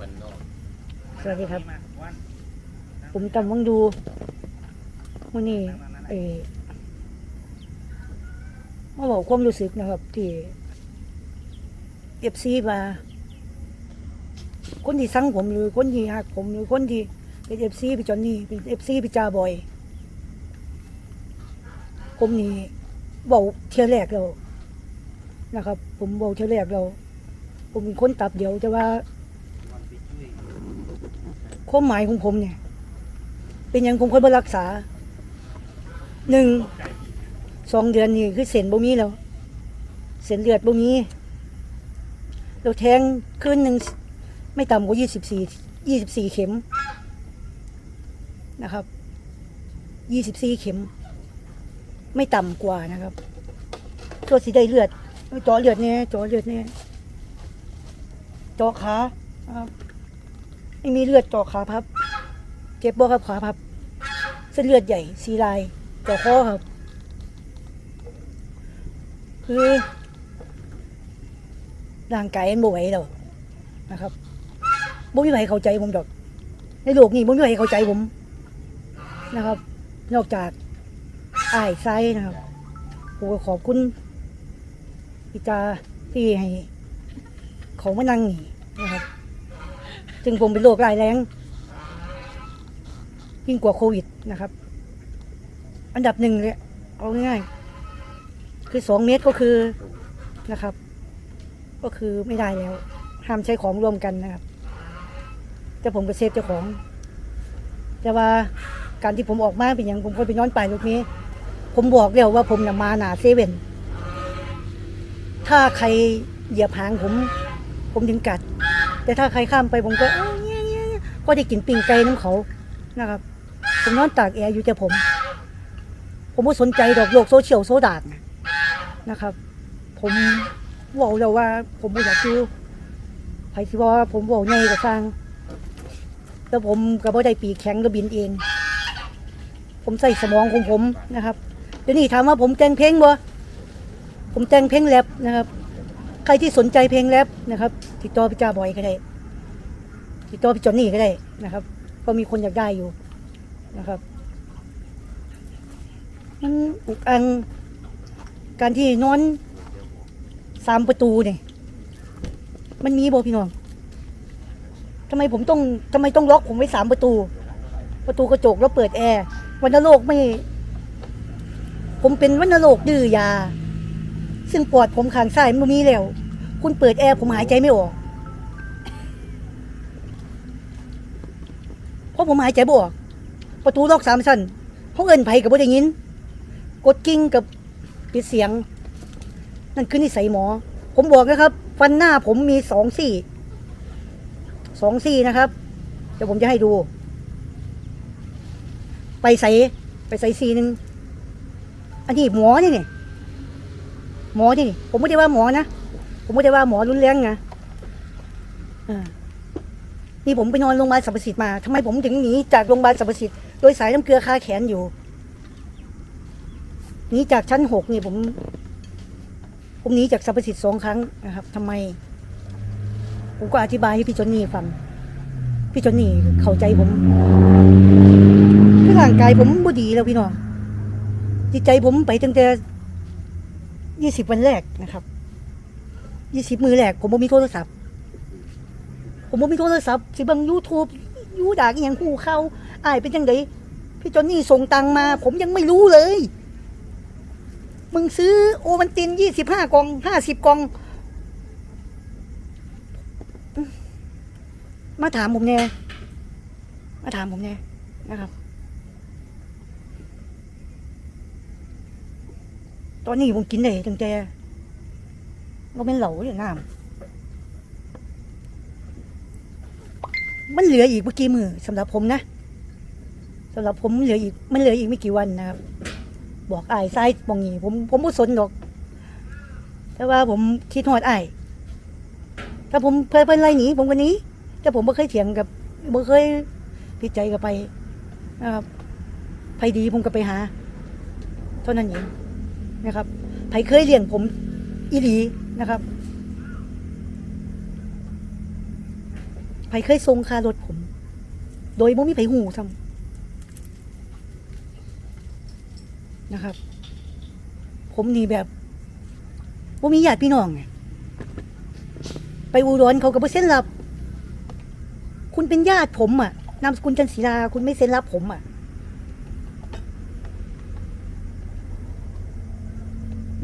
วันนอกสวัสดีครับ ผมจำวังดูวันนี้เออมาบอกความรู้สึกนะครับ ที่เอฟซีมา คนที่สั่งผมหรือคนที่หักผมหรือคนที่เป็นเอฟซีพี่จอนนี่เป็นเอฟซีพี่จาบอย ผมนี่บอกเที่ยวแรกแล้วนะครับ ผมบอกเที่ยวแรกแล้วผมเป็นคนตับเดียวแต่ว่า ความหมายของผมเนี่ย เป็นอย่างผมคนบรักษาหนึ่งสองเดือนนี่คือเส้นบ่มีแล้ว เส้นเลือดบ่มีเราแทงคืนหนึ่งไม่ต่ำกว่ายี่สิบสี่ยี่สิบสี่เข็มนะครับยี่สิบสี่เข็ม ไม่ต่ำกว่านะครับตัวสีได้เลือดจาะเลือดเนี่ยจาะเลือดเนี่ยจาะขาครับ ไม่มีเลือดจ่อขาพับ เจ็บบ่ครับขาพับ เส้นเลือดใหญ่สีลายจ่อคอครับ คือร่างกายมันบ่ไหวแล้วนะครับบ่มีใครเข้าใจผมดอก ในโลกนี้บ่มีใครเข้าใจผมนะครับ นอกจากอ้ายไซนะครับผมก็ขอบคุณพี่จาที่ให้เขามานั่งนี่นะครับ ซึ่งผมเป็นโรคร้ายแรงยิ่งกว่าโควิดนะครับ อันดับหนึ่งเลยเอาง่ายๆคือสองเมตรก็คือนะครับ ก็คือไม่ได้แล้ว ห้ามใช้ของร่วมกันนะครับ แต่ผมก็เซฟเจ้าของ แต่ว่าการที่ผมออกมาเป็นอย่างผมก็ไปนอนไป่ายรถเมล์ผมบอกแล้วว่าผมน่ะมาหนาเซเว่นถ้าใครเหยียบหางผม ผมถึงกัด แต่ถ้าใครข้ามไปผมก็เอ้ยเงี้ยเงี้ยก็ได้กินปิ่งไก่น้ำเขานะครับ ผมนอนตากแอร์อยู่แต่ผม ผมไม่สนใจดอกโลกโซเชียลโซดากนะครับ ผมบอกแล้วว่า ผมไม่อยากดูไผสิว่าผมบอกไงก็สร้างแต่ผมก็บ่ได้ปีกแข็งแล้วบินเอง ผมใส่สมองของผมนะครับเดี๋ยวนี้ถามว่าผมแต่งเพลงบ่ผมแต่งเพลงแรปนะครับ ใครที่สนใจเพลงแรปนะครับ ติดต่อพี่จ้าบอยก็ได้ ติดต่อพี่จอนนี่ก็ได้นะครับ ก็มีคนอยากได้อยู่นะครับ มันอุกอังการที่นอนสามประตูเนี่ยมันมีบ่พี่น้องทำไมผมต้องทำไมต้องล็อกผมไว้สามประตู ประตูกระจกแล้วเปิดแอร์วันโรคไม่ ผมเป็นวันโรคดื้อยา ซึ่งปอดผมข้างซ้ายมันมีแล้ว คุณเปิดแอร์ผมหายใจไม่ออก เพราะผมหายใจบ่ออก ประตูล็อกสามชั้นเขาเอินไผกับบ่ได้ยิน กดกิ้งกับปิดเสียง นั่นคือนิสัยหมอ ผมบอกนะครับ ฟันหน้าผมมีสองซี่ สองซี่นะครับ เดี๋ยวผมจะให้ดู ไปใส่ไปใส่ซี่หนึ่งอันนี้หมอนี่นี่ หมอที่ผมไม่ได้ว่าหมอนะผมไม่ได้ว่าหมอรุนแรงนะนี่ผมไปนอนโรงพยาบาลสรรพสิทธิ์มาทำไมผมถึงหนีจากโรงพยาบาลสรรพสิทธิ์โดยสายน้ำเกลือคาแขนอยู่หนีจากชั้นหกนี่ผม ผมหนีจากสรรพสิทธิ์สองครั้งนะครับทำไม ผมก็อธิบายให้พี่จอนนี่ฟังพี่จอนนี่เข้าใจผมคือร่างกายผมบ่ดีแล้วพี่น้องจิตใจผมไปตั้งแต่ ยี่สิบวันแรกนะครับยี่สิบมือแรกผมบ่มีโทรศัพท์ ผมบ่มีโทรศัพท์สิบังยูทูบยูด่ากอหย่างคู่เขาอายเป็นจังไดพี่จอนนี่ส่งตังมา ผมยังไม่รู้เลย มึงซื้อโอวันตินยี่สิบห้ากองห้าสิบกอง มาถามผมแน่มาถามผมแน่นะครับ ตอนนี้ผมกินได้ตั้งแต่ก็เป็นเหลาอย่างน้ำมันเหลืออีกเมื่อกี้มือสำหรับผมนะสำหรับผมเหลืออีกมันเหลืออีกไม่กี่วันนะครับ บอกไอ้ายไส้บองนี้ผมผมไม่สนหรอก แต่ว่าผมคิดหอดไอ้ถ้าผมเพื่อนเพื่นไรหนีผมก็หนี้แต่ผมไม่เคยเถียงกับไม่เคยพิดใจกับไปนะครับไผดีผมก็ไปหา เท่านั้นเอง นะครับไผเคยเลี้ยงผมอีหลีนะครับไผเคยส่งคารถผม โดยบ่มีไผหูซำนะครับ ผมนี่แบบบ่มีญาติพี่น้องไงไปอุดรเขาก็บ่เซ็นรับ คุณเป็นญาติผมอะนามสกุลจันศิลาคุณไม่เซ็นรับผมอะ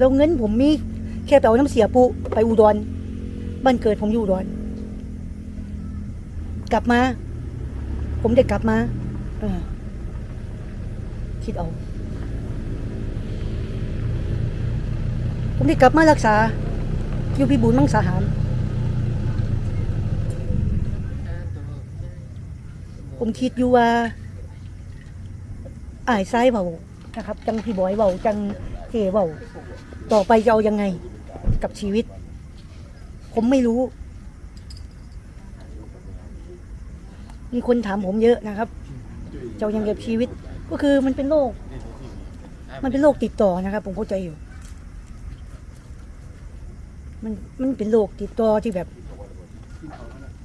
แล้วเงินผมมีแค่ไปเอาน้ำเสียปุไปอุดรบ้านเกิดผมอยู่อุดรกลับมา ผมได้กลับมาอคิดเอา ผมได้กลับมารักษา อยู่พิบูลมังสาหาร ผมคิดอยู่ว่าอายซ้ายเบานะครับ จังพี่บอยเบาจังเจเบา ต่อไปจะเอายังไงกับชีวิต ผมไม่รู้ มีคนถามผมเยอะนะครับจะเอายังไงกับชีวิต ก็คือมันเป็นโรคมันเป็นโรคติดต่อนะครับ ผมเข้าใจอยู่ มันมันเป็นโรคติดต่อที่แบบ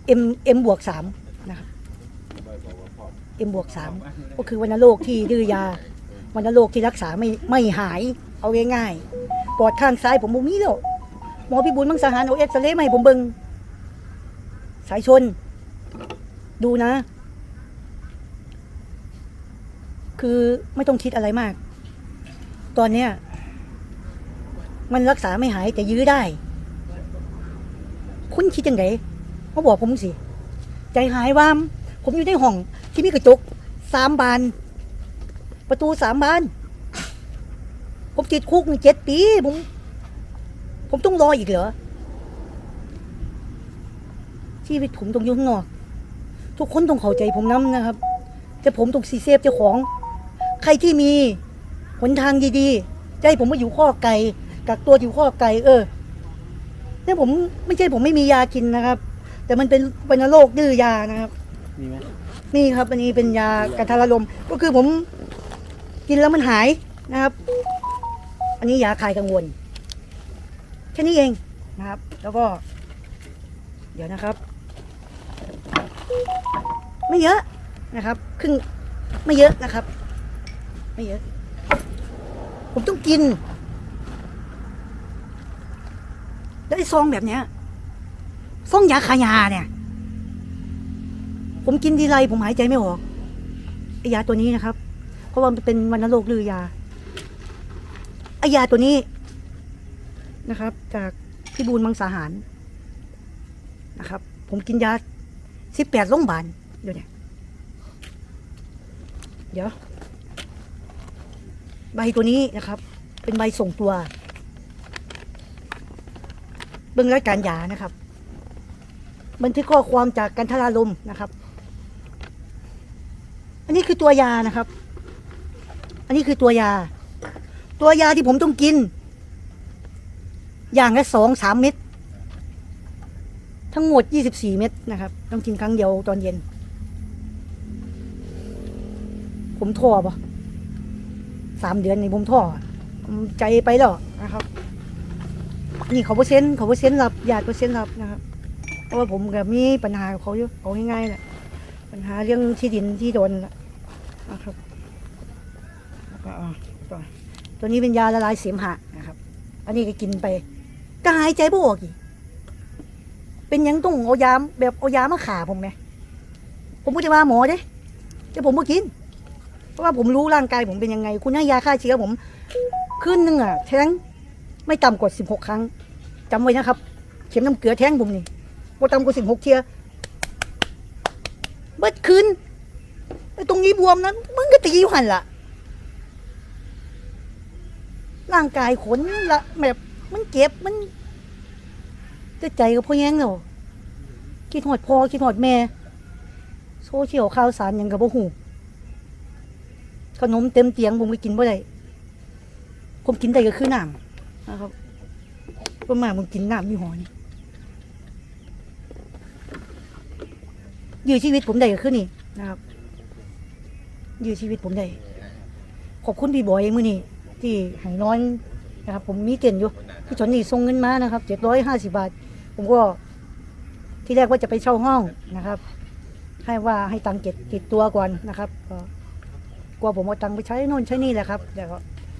เอ็มเอ็มบวกสามนะครับเอ็มบวกสามก็คือวัณโรคที่ดื้อยาวัณโรคที่รักษาไม่ไม่หาย เอาง่ายๆ ปอดข้างซ้ายผมบ่มีแล้วหมอพิบูลมังสาหารเอาเอ็กซเรย์มาให้ผมเบิงสายชน ดูนะ คือไม่ต้องคิดอะไรมาก ตอนเนี้ยมันรักษาไม่หายแต่ยื้อได้ คุณคิดยังไงมาบอกผมสิ ใจหายวาม ผมอยู่ในห้องที่มีกระจกสามบาน ประตูสามบาน ผมติดคุกนี่เจ็ดปี ผม ผมต้องรออีกเหรอ ชีวิตผมต้องอยู่ข้างนอก ทุกคนต้องเข้าใจผมน้ำนะครับ แต่ผมต้องซีเซฟเจ้าของ ใครที่มีหนทางดีๆจะให้ผมมาอยู่ข้อไก่กักตัวอยู่ข้อไก่เออเนี่ยผมไม่ใช่ผมไม่มียากินนะครับ แต่มันเป็นวัณโรคดื้อยานะครับ มีไหมนี่ครับ อันนี้เป็นยากระทาลมก็คือผมกินแล้วมันหายนะครับ อันนี้ยาคลายกังวล แค่นี้เองนะครับ แล้วก็ เดี๋ยวนะครับ ไม่เยอะนะครับครึ่งไม่เยอะนะครับ ไม่เยอะ ผมต้องกินแล้วไอ้ซองแบบเนี้ยซองยาขายาเนี่ย ผมกินทีไรผมหายใจไม่ออกไอยาตัวนี้นะครับ เพราะว่ามันเป็นวัณโรคลือยา ยาตัวนี้นะครับ จากพิบูลมังสาหารนะครับ ผมกินยาสิบแปดโรงพยาบาลเดี๋ยวเนี่ยเดี๋ยว ใบตัวนี้นะครับ เป็นใบส่งตัว เบื้องรายการยานะครับ บันทึกข้อความจากกันทราลมนะครับ อันนี้คือตัวยานะครับ อันนี้คือตัวยา ตัวยาที่ผมต้องกิน อย่างละสองสามเม็ดทั้งหมดยี่สิบสี่เม็ดนะครับ ต้องกินครั้งเดียวตอนเย็น ผมท่อปะสามเดือนนี่ผมท่อผมใจไปแล้วนะครับ นี่เขาเปอร์เซ็นต์เขาเปอร์เซ็นต์รับญาติเปอร์เซ็นต์รับนะครับ เพราะว่าผมกับมีปัญหาเขาอยู่เอาง่ายๆแหละปัญหาเรื่องที่ดินที่โดนนะครับแล้วก็เอา ตัวนี้เป็นยาละลายเสมหะนะครับ อันนี้ก็กินไปก็หายใจบ่ออกอีกเป็นยังต้องเอายาแบบเอายามาขาผมไหมผมไม่ได้ว่าหมอเด้แต่ผมบ่กิน เพราะว่าผมรู้ร่างกายผมเป็นยังไง คุณให้ยาฆ่าเชื้อผมคืนหนึงอะแท้งไม่ต่ำกว่าสิบหกครั้งจำไว้นะครับ เข็มน้ำเกลือแท้งผมนี่บ่ต่ำกว่าสิบหกเทียเบิดคืนไอ้ตรงนี้บวมนั้นมึงก็ตีอยู่หันละ ร่างกายขนละแบบมันเจ็บมันจะใจกับพ่อแย้งแล้วคิดหอดพ่อคิดหอดแม่ โซเชียลข่าวสารยังกับบ่หูขนมเต็มเตียงผมก็กินบ่ได้ผมกินได้ก็คือน้ำนะครับประมาณผมกินน้ำยี่ห้อนี้อยู่ชีวิตผมได้ก็คือนี่นะครับ อยู่ชีวิตผมได้ขอบคุณพี่บอยมือนี่ ที่ให้น้อยนะครับผมมีเก่นอยู่พี่ชนนี่ส่งเงินมานะครับเจ็ดร้อยห้าสิบาท ผมก็ที่แรกว่าจะไปเช่าห้องนะครับ ให้ว่าให้ตังค์เจ็ดติดตัวก่อนนะครับก็กลัวผมเอาตังค์ไปใช้น่นใช้นี่แหละครับแต่ก็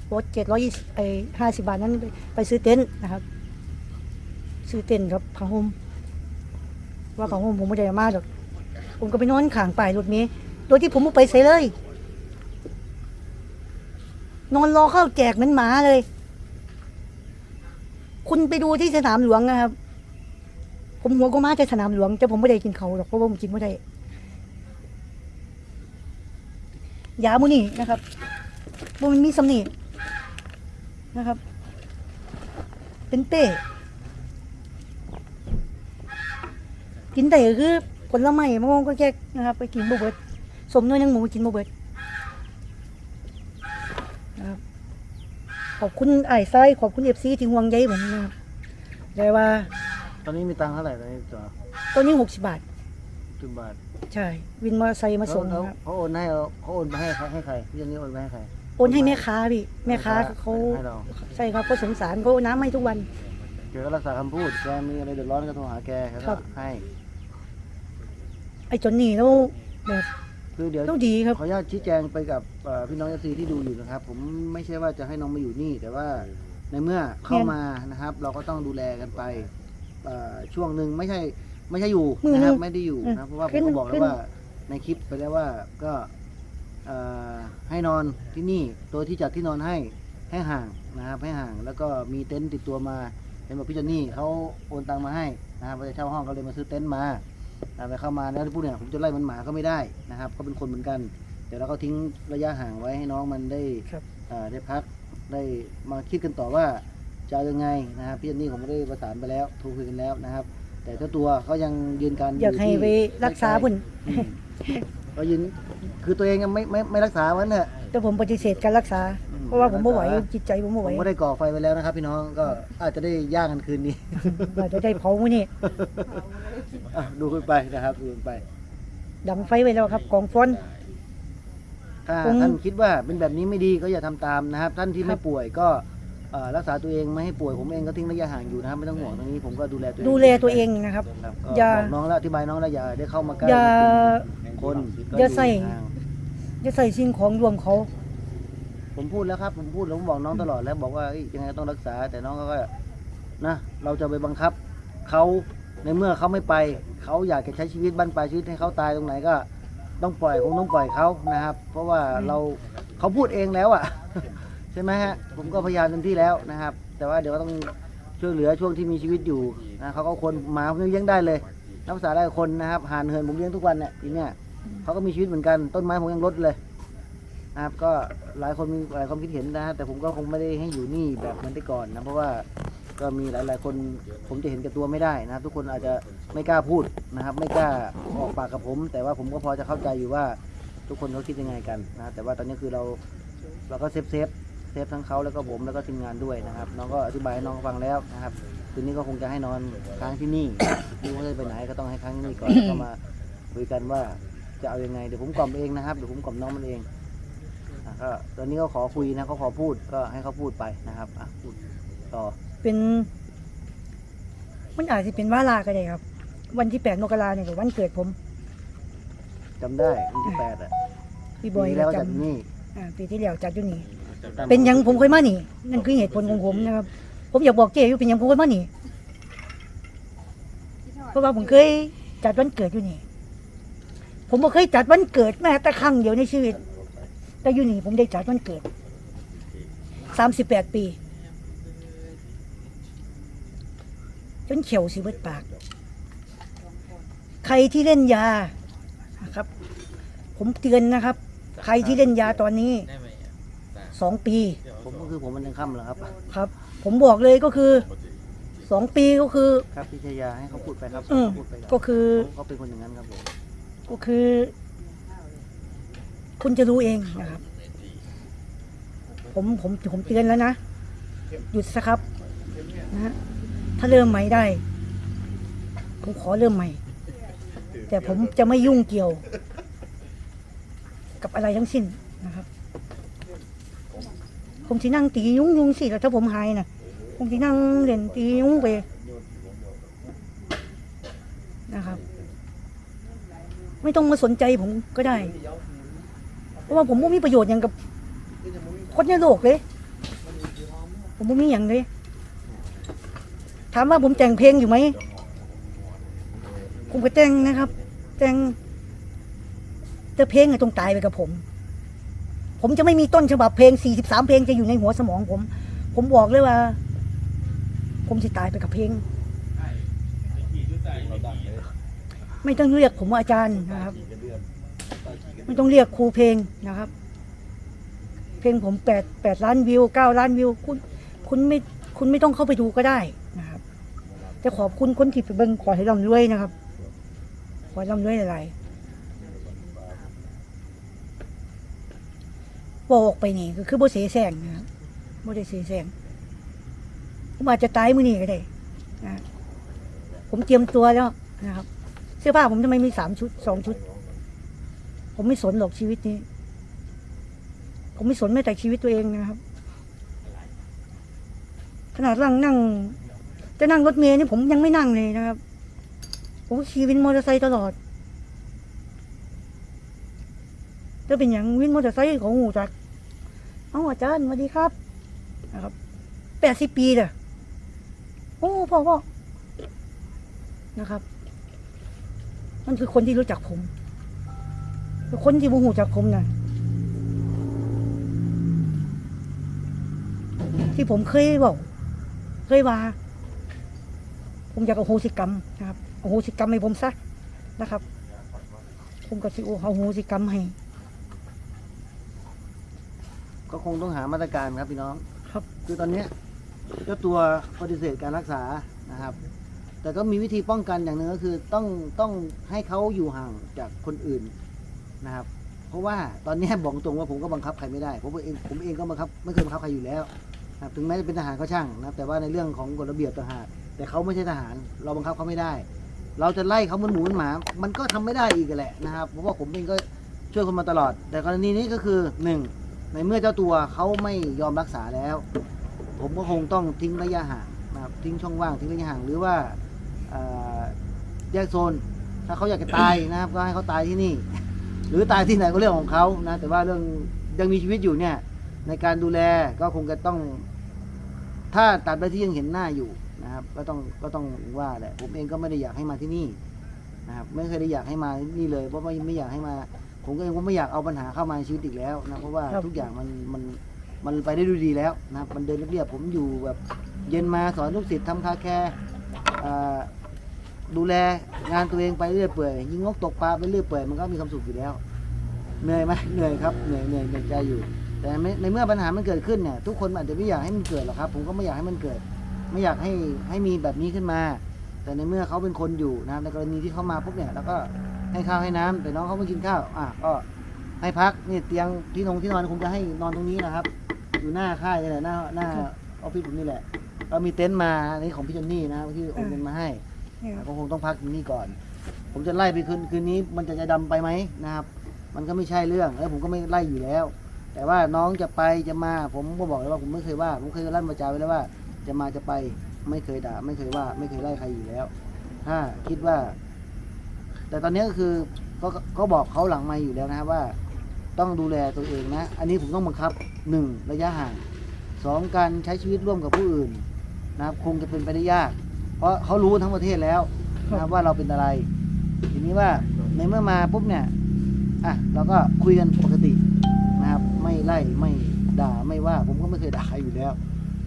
โเจ็ดร้อยยี่ไอห้าสิบาทนั้นไปซื้อเต็นท์นะครับ ซื้อเต็นท์ครับผ้าห่มว่าผ้าห่มผมไม่ได้มาหรอกผมก็ไปนอนข้างป่ายรถเมล์โดยที่ผมไม่ไปใส่เลย นอนรอข้าวแจกเหมือนหมาเลย คุณไปดูที่สนามหลวงนะครับ ผมหัวก็มาจากสนามหลวงแต่ผมไม่ได้กินเขาหรอกเพราะว่าผมกินไม่ได้ยามูนี่นะครับว่ามันมีสำนีนะครับ เป็นเต้กินแต่คือผลไม้มะม่วงก็แค่นะครับ ไปกินบุเบิดสมน้อยนังหมูกินบุเบิดนะครับ ขอบคุณไอ้ไส้ขอบคุณเอฟซีที่ห่วงใยผมนะครับแต่ว่า ตอนนี้มีตังค์เท่าไหร่ตอนนี้จ๋อตัวนี้หกสิบาท จุบาทใช่ วินมอเตอร์ไซค์มาส่งแล้วนะครับเขาโอนให้เราเขาโอนมาให้ใครให้ใครพี่อันนี้โอนมาให้ใคร โอนให้แม่ค้าพี่ แม่ค้าเขาให้เรา ใช่ครับเขาสงสารเขาเอาน้ำให้ทุกวัน แกก็รักษาคำพูดแกมีอะไรเดือดร้อนก็โทรหาแกแกครัก็บ ให้ ไอ้จนนี่แล้วแบบ คือเดี๋ยวต้องดีครับ ขออนุญาตชี้แจงไปกับเอ่อพี่น้องเอซีที่ดูอยู่นะครับ ผมไม่ใช่ว่าจะให้น้องมาอยู่นี่ แต่ว่าในเมื่อเข้ามานะครับ เราก็ต้องดูแลกันไปเอ่อช่วงหนึ่งไม่ใช่ไม่ใช่อยู่นะครับอืมไม่ได้อยู่อืมนะเพราะว่าผขึ้มนก็บอกแล้ขึ้วนว่าในคลิปไปแล้วว่าก็เอ่อให้นอนที่นี่ตัวที่จัดที่นอนให้ให้ห่างนะครับให้ห่างแล้วก็มีเต็นท์ติดตัวมาเป็นแบบพี่เจนนี่เขาโอนตังมาให้นะครับไปเช่าห้องก็เลยมาซื้อเต็นท์มา อ่าไปเข้ามาแล้วที่พูดเนี่ยผมจะไล่มันหมาก็ไม่ได้นะครับ ก็เป็นคนเหมือนกันแต่เราก็ทิ้งระยะห่างไว้ให้น้องมันได้ครับอ่าได้พักได้มาคิดกันต่อว่าจะเอายังไงนะครับพี่อันนี่ผมไม่ได้ประสานไปแล้วโทรคุยกันแล้วนะครับ แต่เจ้าตัวเขายังยืนการอยากให้ไปรักษาพุ่นอืมก็ยืนคือตัวเองยังไม่ไม่ไม่รักษามันเนี่ยแต่ผมปฏิเสธการรักษาอืมเพราะว่าผมไม่ไหวรักษาจิตใจผมไม่ผไหวมก็ได้ก่อไฟไปแล้วนะครับ พี่น้องก็อาจจะได้ย่างกันคืนนี้ว่าจะได้เผามื้อนี้ อะดูกันไปนะครับดูกันไป ดังไฟไว้แล้วครับกองฟอน ถ้าผมท่านคิดว่าเป็นแบบนี้ไม่ดีก็อย่าทำตามนะครับ ท่านที่ครัไม่บป่วยก็เอ่อรักษาตัวเองไม่ให้ป่วยผมเองก็ทิ้งระยะห่างอยู่นะครับไม่ต้องห่วงตรงนี้ผมก็ดูแลตัวเองดูแลตัวเองนะครับ ครับก็อย่า บอกน้องแล้วอธิบายน้องแล้วอย่าได้เข้ามาใกล้อย่า คนก็อย่าใส่ ห่างจะใส่สิ่งของรวมเขา ผมพูดแล้วครับผมพูดแล้วผมบอกน้องตลอดแล้วบอกว่าเอ้ยยังไงก็ต้องรักษาแต่น้องก็นะเราจะไปบังคับเขา ในเมื่อเขาไม่ไปเขาอยากจะใช้ชีวิตบ้านปลายชีวิตให้เขาตายตรงไหนก็ ต้องปล่อยคงต้องปล่อยเขานะครับ เพราะว่าเราเขาพูดเองแล้วอะ ใช่ไหมฮะผมก็พยายามเต็มที่แล้วนะครับ แต่ว่าเดี๋ยวก็ต้องช่วยเหลือช่วงที่มีชีวิตอยู่นะเขาก็คนหมาผมยังเลี้ยงได้เลยนักศึกษาได้คนนะครับห่านเหินผมเลี้ยงทุกวันเนี่ยทีเนี้ยเขาก็มีชีวิตเหมือนกันต้นไม้ผมยังลดเลยนะครับก็หลายคนมีหลายความคิดเห็นนะฮะแต่ผมก็คงไม่ได้ให้อยู่นี่แบบเหมือนแต่ก่อนนะเพราะว่า ก็มีหลาย ๆ คนผมจะเห็นแก่ตัวไม่ได้นะครับ ทุกคนอาจจะไม่กล้าพูดนะครับ ไม่กล้าออกปากกับผม แต่ว่าผมก็พอจะเข้าใจอยู่ว่าทุกคนเขาคิดยังไงกันนะแต่ว่าตอนนี้คือเราเราก็เซฟเซฟเซฟทั้งเขาแล้วก็ผมแล้วก็ทีมงานด้วยนะครับ น้องก็อธิบายให้น้องฟังแล้วนะครับคืนนี้ก็คงจะให้นอนค้างที่นี่ดูว่าจะไปไหนก็ต้องให้ค้างที่นี่ก่อนแล้วก็มาคุยกันว่าจะเอายังไงเดี๋ยวผมกล่อมเองนะครับเดี๋ยวผมกล่อมน้องมันเองอะก็ตอนนี้ก็ขอคุยนะเขาขอพูดก็ให้เขาพูดไปนะครับอะพูดต่อ เป็น มันอาจจะเป็นว่าลาก็ได้ครับ วันที่แปดมกราเนี่ยก็วันเกิดผมจำได้วันที่แปดอะพี่บอยปีก็แล้วจจากนี่ำอ่าปีที่แล้วจัดอยู่นี่ เป็นหยังผมเคยมานี่ นั่นคือเหตุผลของผมนะครับ ผมอยากบอกเจอยู่เป็นหยังผมเคยมานี่ เพราะว่าผมเคยจัดวันเกิดอยู่นี่ ผมบ่เคยจัดวันเกิดแม้แต่ครั้งเดียวในชีวิต แต่อยู่นี่ผมได้จัดวันเกิดสามสิบแปดปี จนเขียวสิเบิดปาก ใครที่เล่นยานะครับ ผมเตือนนะครับ ใครที่เล่นยาตอนนี้สองปี ผมก็คือผมมันยังค่ำเหรอครับครับ ผมบอกเลยก็คือสองปีก็คือ ครับพิชยาให้เขาพูดไปครับอืมเขาพูดไปครับก็คือ เขาเป็นคนอย่างนั้นครับผมก็คือ คุณจะรู้เองนะครับ ผมผมผมเตือนแล้วนะ หยุดซะครับนะฮะ ถ้าเริ่มใหม่ได้ ผมขอเริ่มใหม่ แต่ผมจะไม่ยุ่งเกี่ยว กับอะไรทั้งสิ้นนะครับ ผมที่นั่งตียุ้งยุงสิแล้วถ้าผมหายนะผมที่นั่งเล่นตียุ้งไปนะครับ ไม่ต้องมาสนใจผมก็ได้ เพราะว่าผมไม่มีประโยชน์อย่างกับคนในโลกเลย ผมไม่มีอย่างเลยามว่าผมแต่งเพลงอยู่ไหมผมก็แต่งนะครับ แต่งแต่เพลงอะต้องตายไปกับผม ผมจะไม่มีต้นฉบับเพลง 43 เพลงจะอยู่ในหัวสมองผม ผมบอกเลยว่า ผมจะตายไปกับเพลง ไม่ต้องเรียกผมว่าอาจารย์นะครับ ไม่ต้องเรียกครูเพลงนะครับ เพลงผมแปดแปดล้านวิวเก้าล้านวิว คุณ คุณไม่ คุณไม่ต้องเข้าไปดูก็ได้ นะขอบคุณคนที่ไปเบิ่งขอให้ร่ำรวยนะครับ ขอให้ร่ำรวยหลายๆบอกไปนี่ก็คือโบเสแสงนะครับโบได้เสแสงผมอาจจะตายมื้อนี้ก็ได้นะผมเตรียมตัวแล้วนะครับ เสื้อผ้าผมทำไมมีสามชุดสองชุด ผมไม่สนหรอกชีวิตนี้ ผมไม่สนแม้แต่ชีวิตตัวเองนะครับ ขนาดนั่งนั่ง จะนั่งรถเมล์นี่ผมยังไม่นั่งเลยนะครับ ผมขี่วินมอเตอร์ไซค์ตลอดจะเป็นอย่างวินมอเตอร์ไซค์ของหูจักเอาอาจารย์สวัสดีครับ นะครับแปดสิบปีเลยโอ้พ่อพ่อนะครับมันคือคนที่รู้จักผมคนที่บูหูจักผมนะที่ผมเคยบอก เคยว่า ผมอยากเอาโหสิกรรมนะครับเอาโหสิกรรมให้ผมซะนะครับ ผมก็สิโอเอาโหสิกรรมให้ก็คงต้องหามาตรการครับพี่น้อง ครับ คือตอนเนี้ยเจ้าตัวปฏิเสธการรักษานะครับ แต่ก็มีวิธีป้องกันอย่างหนึ่งก็คือต้องต้องให้เขาอยู่ห่างจากคนอื่นนะครับ เพราะว่าตอนเนี้ยบอกตรงว่าผมก็บังคับใครไม่ได้ผมเองผมเองก็บังคับไม่เคยบังคับใครอยู่แล้วนะครับถึงแม้จะเป็นทหารก็ช่างนะครับแต่ว่าในเรื่องของกฎระเบียบต่างหาก แต่เขาไม่ใช่ทหาร เราบังคับเขาไม่ได้ เราจะไล่เขาเหมือนหมูเหมือนหมา มันก็ทำไม่ได้อีกแหละนะครับ เพราะว่าผมเองก็ช่วยคนมาตลอด แต่กรณีนี้ก็คือหนึ่งในเมื่อเจ้าตัวเขาไม่ยอมรักษาแล้ว ผมก็คงต้องทิ้งระยะห่างนะครับทิ้งช่องว่างทิ้งระยะห่างหรือว่าแยกโซน ถ้าเขาอยากจะตายนะครับ ก็ให้เขาตายที่นี่ หรือตายที่ไหนก็เรื่องของเขานะแต่ว่าเรื่องยังมีชีวิตอยู่เนี่ยในการดูแลก็คงจะต้อง ถ้าตัดไปที่ยังเห็นหน้าอยู่ นะครับ ก็ต้องก็ต้องว่าแหละผมเองก็ไม่ได้อยากให้มาที่นี่นะครับไม่เคยได้อยากให้มาที่นี่เลยเพราะว่าไม่อยากให้มา ผมก็เองก็ไม่อยากเอาปัญหาเข้ามาในชีวิตอีกแล้วนะเพราะว่าครับ ทุกอย่างมันมันมันไปได้ด้วยดีแล้วนะครับมันเดินเรียบๆผมอยู่แบบเย็นมาสอนลูกศิษย์ทำคาแคร์อ่าดูแลงานตัวเองไปเรื่อยเปื่อยยิงงกตกปลาไปเรื่อยเปื่อยมันก็มีความสุขอยู่แล้ว เหนื่อยไหมเหนื่อยครับเหนื่อยเหนื่อยเหนื่อยใจอยู่ แต่ในในเมื่อปัญหามันเกิดขึ้นเนี่ยทุกคนอาจจะไม่อยากให้มันเกิดหรอกครับ ผมก็ไม่อยากให้มันเกิด ไม่อยากให้ให้มีแบบนี้ขึ้นมา แต่ในเมื่อเขาเป็นคนอยู่นะครับในกรณีที่เขามาปุ๊บเนี่ย แล้วก็ให้ข้าวให้น้ำแต่น้องเขาไม่กินข้าวอะก็ให้พักนี่เตียงที่นงที่นอนคงจะให้นอนตรงนี้นะครับ อยู่หน้าค่ายนี่แหละหน้าหน้าออฟฟิศผมนี่แหละก็มีเต็นท์มาอันนี้ของพี่จอนนี่นะที่โอนเงินมาให้เนี่ยครับก็คงต้องพักที่นี่ก่อน ผมจะไล่ไปคืนคืนนี้มันจะจะดำไปไหมนะครับ มันก็ไม่ใช่เรื่องแล้วผมก็ไม่ไล่อยู่แล้ว แต่ว่าน้องจะไปจะมาผมก็บอกเลยว่าผมไม่เคยว่า ผมเคยลั่นวาจาไว้แล้วว่า จะมาจะไปไม่เคยด่า ไม่เคยว่า ไม่เคยไล่ใครอยู่แล้ว ถ้าคิดว่า แต่ตอนนี้ก็คือก็ก็บอกเขาหลังไม่อยู่แล้วนะครับว่า ต้องดูแลตัวเองนะ อันนี้ผมต้องบังคับหนึ่งระยะห่างสองการใช้ชีวิตร่วมกับผู้อื่นนะครับ คงจะเป็นไปได้ยาก เพราะเขารู้ทั้งประเทศแล้วนะครับว่าเราเป็นอะไร ทีนี้ว่าในเมื่อมาปุ๊บเนี่ยอะเราก็คุยกันปกตินะครับ ไม่ไล่ไม่ด่าไม่ว่า ผมก็ไม่เคยด่าใครอยู่แล้ว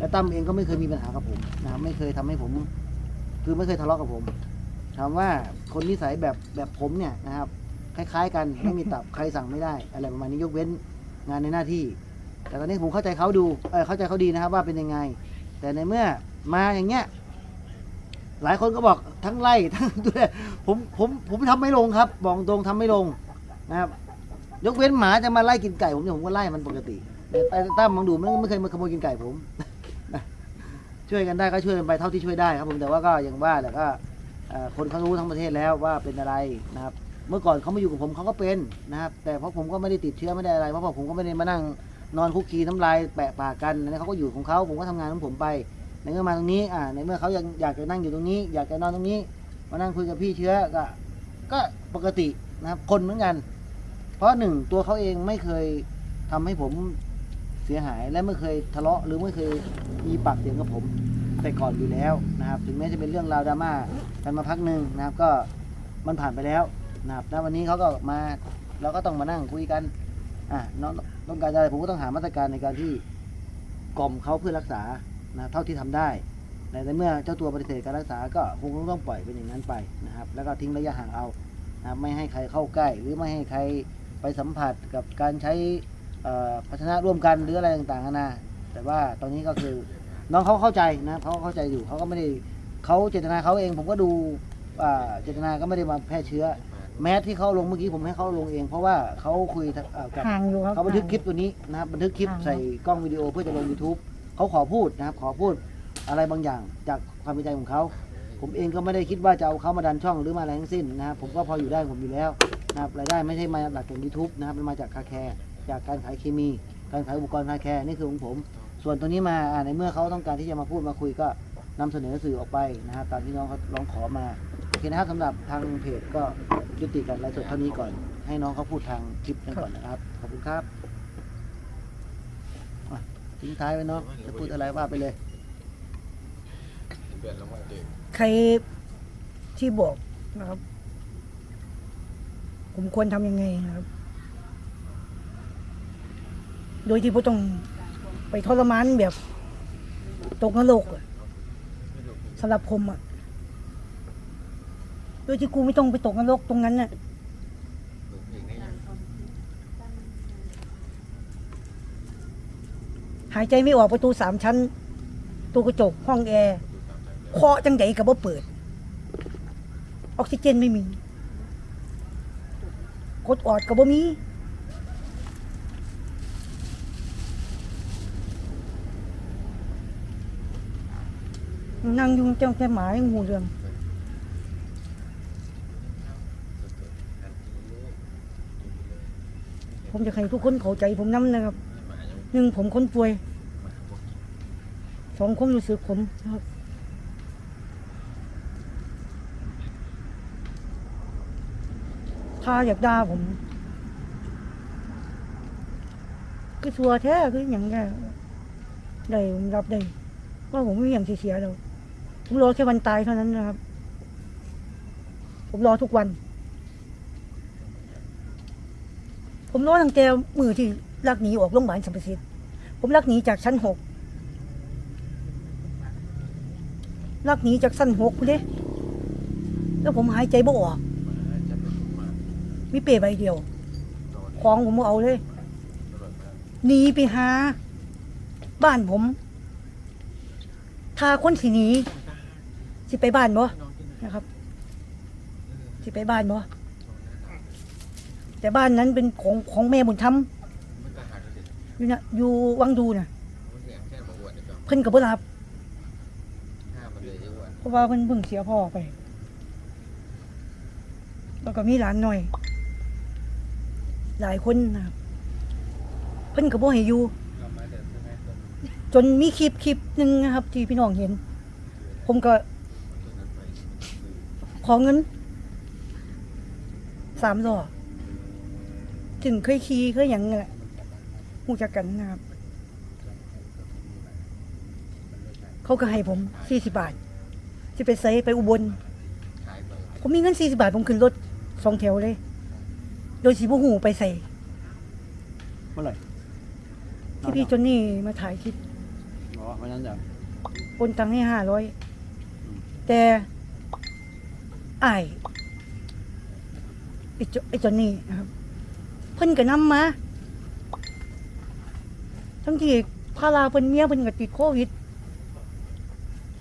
และตั้มเองก็ไม่เคยมีปัญหากับผมนะครับไม่เคยทำให้ผม คือไม่เคยทะเลาะกับผมถามว่าคนนิสัยแบบแบบผมเนี่ยนะครับ คล้าย ๆ กันไม่มีตับใครสั่งไม่ได้ อะไรประมาณนี้ยกเว้นงานในหน้าที่ แต่ตอนนี้ผมเข้าใจเขาดูเออเข้าใจเขาดีนะครับ ว่าเป็นยังไง แต่ในเมื่อมาอย่างเงี้ยหลายคนก็บอกทั้งไล่ทั้งดูแลผมผมผมทำไม่ลงครับบอกตรงทำไม่ลงนะครับ ยกเว้นหมาจะมาไล่กินไก่ ผมเนี่ยผมก็ไล่มันปกติแต่ต่ตั้มมองดูมันไม่เคยมาขโมยกินไก่ผม ช่วยกันได้ก็ช่วยกันไปเท่าที่ช่วยได้ครับผมแต่ว่าก็อย่างว่าแหละก็คนเขารู้ทั้งประเทศแล้วว่าเป็นอะไรนะครับ เมื่อก่อนเขามาอยู่กับผมเขาก็เป็นนะครับ แต่เพราะผมก็ไม่ได้ติดเชื้อไม่ได้อะไร เพราะผมก็ไม่ได้มานั่งนอนคุกคีน้ำลายแปะปากกันอันนี้เขาก็อยู่ของเขาผมก็ทำงานของผมไปในเมื่อมาตรงนี้อ่าในเมื่อเขายังอยากจะนั่งอยู่ตรงนี้ อยากจะนอนตรงนี้ มานั่งคุยกับพี่เชื้อก็ก็ปกตินะครับ คนเหมือนกัน เพราะหนึ่งตัวเขาเองไม่เคยทำให้ผมเสียหายและไม่เคยทะเลาะหรือไม่เคยมีปากเสียงกับผม แต่ก่อนอยู่แล้วนะครับ ถึงแม้จะเป็นเรื่องราวดราม่ากันมาพักหนึ่งนะครับ ก็มันผ่านไปแล้วนะครับณวันนี้เขาก็มาเราก็ต้องมานั่งคุยกันอะน้องต้องการอะไรผมก็ต้องหามาตรการในการที่กล่อมเขาเพื่อรักษานะเท่าที่ทำได้แต่ในเมื่อเจ้าตัวปฏิเสธการรักษาก็คงต้องปล่อยเป็นอย่างนั้นไปนะครับ แล้วก็ทิ้งระยะห่างเอานะครับไม่ให้ใครเข้าใกล้ หรือไม่ให้ใครไปสัมผัสกับการใช้เอ่อภาชนะร่วมกันหรืออะไรต่างๆนานาแต่ว่าตอนนี้ก็คือ น้องเขาเข้าใจนะเขาเข้าใจอยู่เขาก็ไม่ได้เขาเจตนาเขาเอง ผมก็ดูอ่าเจตนาก็ไม่ได้มาแพร่เชื้อ แม้ที่เขาลงเมื่อกี้ผมให้เขาลงเอง เพราะว่าเขาคุยเอ่อกับ ห่างอยู่ครับเขาบันทึกคลิปตัวนี้นะครับบันทึกคลิปอ่าใส่กล้องวิดีโอเพื่อจะลง YouTube เขาขอพูดนะครับ ขอพูดอะไรบางอย่างจากความเป็นใจของเขาผมเองก็ไม่ได้คิดว่าจะเอาเขามาดันช่องหรือมาอะไรทั้งสิ้นนะครับผมก็พออยู่ได้ของผมอยู่แล้วนะครับรายได้ไม่ใช่มาหลักจาก YouTube นะครับมันมาจากคาแคร์จากการขายเคมี การขายอุปกรณ์คาแคร์นี่คือของผม ส่วนตัวนี้มาในเมื่อเขาต้องการที่จะมาพูดมาคุยก็นำเสนอสื่อออกไปนะครับตามที่น้องเขาร้องขอมาโอเคนะครับสำหรับทางเพจก็ยุติการไลฟ์สดเท่านี้ก่อน ให้น้องเขาพูดทางคลิปกันก่อนนะครับขอบคุณครับทิ้งท้ายไว้เนาะจะพูดอะไรว่าไปเลย ใครที่บอกนะครับ ผมควรทำยังไงนะครับ โดยที่ผมต้อง ไปทรมานแบบ ตกนรกสำหรับผมอะโดยที่กูไม่ต้องไปตกนรกตรงนั้นน่ะหายใจไม่ออกประตูสามชั้นตู้กระจกห้องแอร์เคาะจังใดกับว่าเปิด ออกซิเจนไม่มีกดออดกับว่ามี นั่งอยุ่งเจ้าแค่หมายังงูเรื่องผมจะให้ทุกคนเข้าใจผมน้ำนะครับหนึ่งผมคนป่วยสองความรู้สึกผมนะครับถ้าอยากด่าผมก็ชัวแท้คืออย่างเงี้ยได้ผมรับได้ว่าผมไม่มีอย่างเสียๆแล้ว ผมรอแค่วันตายเท่านั้นนะครับ ผมรอทุกวัน ผมรอตั้งแต่มือที่ลักหนีออกโรงพยาบาลสัมประสิทธิ์ผมลักหนีจากชั้นหกลักหนีจากสั้นหกคุณเด้แล้วผมหายใจบ่ออก มีเป้ใบเดียว ของผมเอาเลย หนีไปหา บ้านผมถ้าคนสิหนี สิไปบ้านบ่นะครับสิไปบ้านบ่แต่บ้านนั้นเป็นของของแม่บุญธรรมอยู่นะอยู่วังดูน่ะเพิ่นกับบ่รับเพราะว่าเพิ่นเพิ่งเสียพ่อไป แล้วก็มีหลานหน่อย หลายคนนะครับเพิ่นก็บ่ให้อยู่จนมีคลิปคลิปหนึ่งนะครับ ที่พี่น้องเห็น ผมก็ อเงินสามรอบถึงเคยขี่เคยหยังนั่นแหละหูจักกันนะครับ เขาก็ให้ผมสี่สิบบาทที่ไปใส่ไปอุบล ผมมีเงินสี่สิบาท ผมขึ้นรถสองแถวเลย โดยสีบุหูไปใส่เมื่อไหร่ที่พี่จนนี่มาถ่ายคลิปอ๋อวันนั้นจ้ะโอนตังค์ให้ห้าร้อยแต่ ไอ้ไอ้จไอ้จอนนี่นะครับเพิ่นก็นำมา ทั้งที่พาราเพิ่นเมียเพิ่นก็ติดโควิด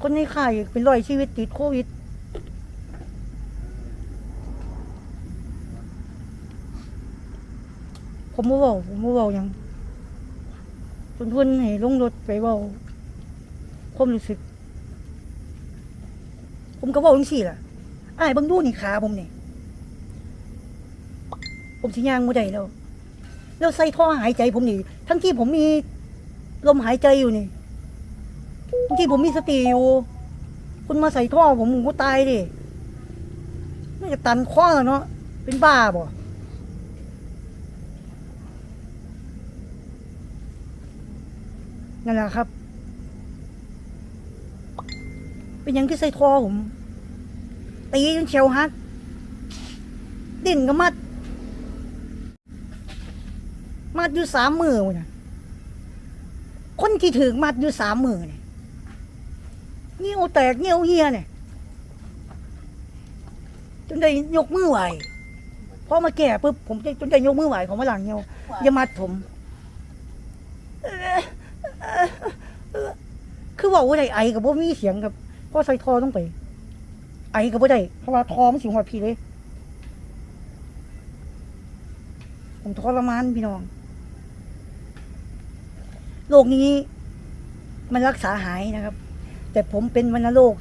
คนในข่ายเป็นร้อยชีวิตติดโควิดผมบ่เว้าผมบ่เว้าหยังจนเพิ่นให้ลงรถไปเว้าความรู้สึก ผมก็เว้าจังซี่ล่ะ อ้ายเบิ่งดูนี่ขาผมนี่ผมสิย่างบ่ได้แล้ว แล้วใส่ท่อหายใจผมนี่ ทั้งที่ผมมีลมหายใจอยู่นี่ ทั้งที่ผมมีสติอยู่ คุณมาใส่ท่อผมผมก็ตายดิน่าจะตันคอแล้วเนาะ เป็นบ้าบ่นั่นแหละครับ เป็นยังที่ใส่ท่อผม ตีจนเชียวฮักดิ้นก็มัด มัดอยู่สามมือนะคนที่ถือมัดอยู่สามมือเนี่ยเงี้ยวแตกเงี้ยวเฮียเนี่ยจนได้ยกมือไหวพอมาแก่ปุ๊บผมจนได้ยกมือไหวของมาหลังเงี้ยวอย่ามัดผมคือบอกว่าได้ไอกับว่ามีเสียงกับพอใส่ทอต้องไป ไอกับว่ได้เพราะว่าทอมันสิหัวพี่เลย ผมทรมานพี่น้องโรคนี้มันรักษาหายนะครับ แต่ผมเป็นวัณโรค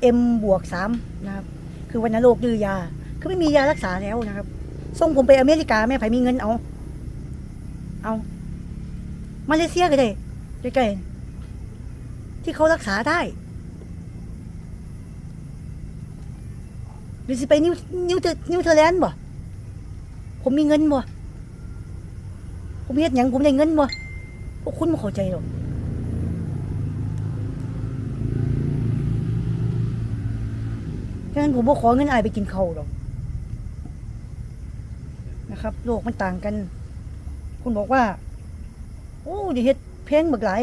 เอ็มบวกสามนะครับ คือวัณโรคดื้อยา คือไม่มียารักษาแล้วนะครับส่งผมไปอเมริกาแม่ไผมีเงินเอา เอามาเลเซียก็ได้ใกล้ๆที่เขารักษาได้ หรือสิไปนิวนิวเทอนิวเทอร์แลนด์บ่ ผมมีเงินบ่ ผมเฮ็ดหยังผมได้เงินบ่พวกคุณไม่เข้าใจหรอกฉะนั้นผมบ่ขอเงินอายไปกินข้าวหรอกนะครับ โลกมันต่างกัน คุณบอกว่า โอ้ดิเฮ็ดเพลงบักหลาย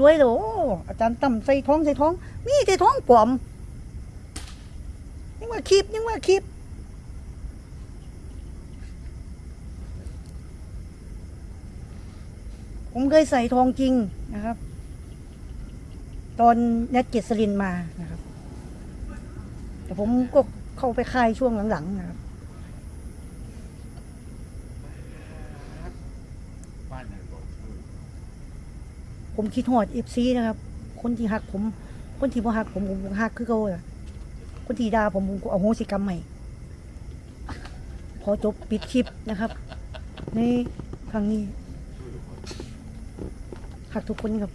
รวยเลยโอ้อาจารย์ต่ำใส่ท้องใส่ท้อง มีใส่ท้องปลอม ว่าคลิปยังว่าคลิปผมเคยใส่ทองจริงนะครับ ตอนแนทเกษรินมานะครับ แต่ผมก็เข้าไปค่ายช่วงหลังๆนะครับผมคิดฮอดเอฟซีนะครับ คนที่หักผม คนที่บ่หักผมผมหักคือเขาอะ คนที่ด่าผมผมก็เอาโหสิกรรมใหม่ขอจบปิดคลิปนะครับ ในครั้งนี้หักทุกคนครับ